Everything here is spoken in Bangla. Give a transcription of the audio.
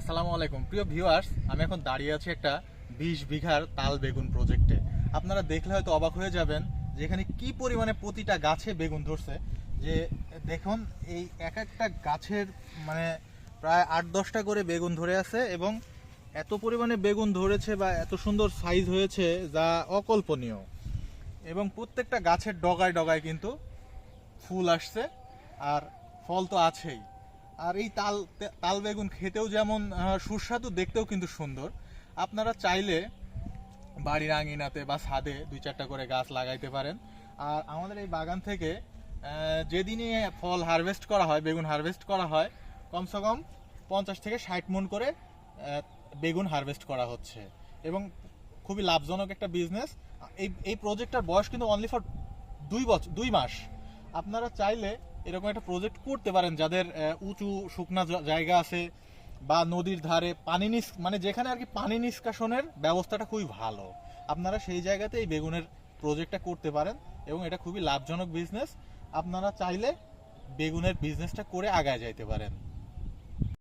আসসালামু আলাইকুম। প্রিয় ভিউয়ার্স, আমি এখন দাঁড়িয়ে আছি একটা বিশ বিঘার তাল বেগুন প্রজেক্টে আপনারা দেখলে হয়তো অবাক হয়ে যাবেন যে এখানে কি পরিমাণে প্রতিটা গাছে বেগুন ধরছে। যে দেখুন, এই এক একটা গাছের মানে প্রায় আট দশটা করে বেগুন ধরে আছে এবং এত পরিমাণে বেগুন ধরেছে বা এত সুন্দর সাইজ হয়েছে যা অকল্পনীয়। এবং প্রত্যেকটা গাছের ডগায় ডগায় কিন্তু ফুল আসছে, আর ফল তো আছেই। আর এই তাল তাল বেগুন খেতেও যেমন সুস্বাদু, দেখতেও কিন্তু সুন্দর। আপনারা চাইলে বাড়ির আঙিনাতে বা ছাদে দুই চারটা করে গাছ লাগাইতে পারেন। আর আমাদের এই বাগান থেকে যেদিনই ফল হারভেস্ট করা হয়, বেগুন হারভেস্ট করা হয়, কমসে কম পঞ্চাশ থেকে ষাট মন করে বেগুন হারভেস্ট করা হচ্ছে। এবং খুবই লাভজনক একটা বিজনেস এই এই প্রজেক্টটার বয়স কিন্তু অনলি ফর দুই বছর দুই মাস। আপনারা চাইলে এরকম একটা প্রজেক্ট করতে পারেন যাদের উঁচু শুকনা জায়গা আছে বা নদীর ধারে পানি নিস মানে যেখানে আর কি পানি নিষ্কাশনের ব্যবস্থাটা খুবই ভালো। আপনারা সেই জায়গাতে এই বেগুনের প্রজেক্টটা করতে পারেন এবং এটা খুবই লাভজনক বিজনেস আপনারা চাইলে বেগুনের বিজনেসটা করে আগায় যাইতে পারেন।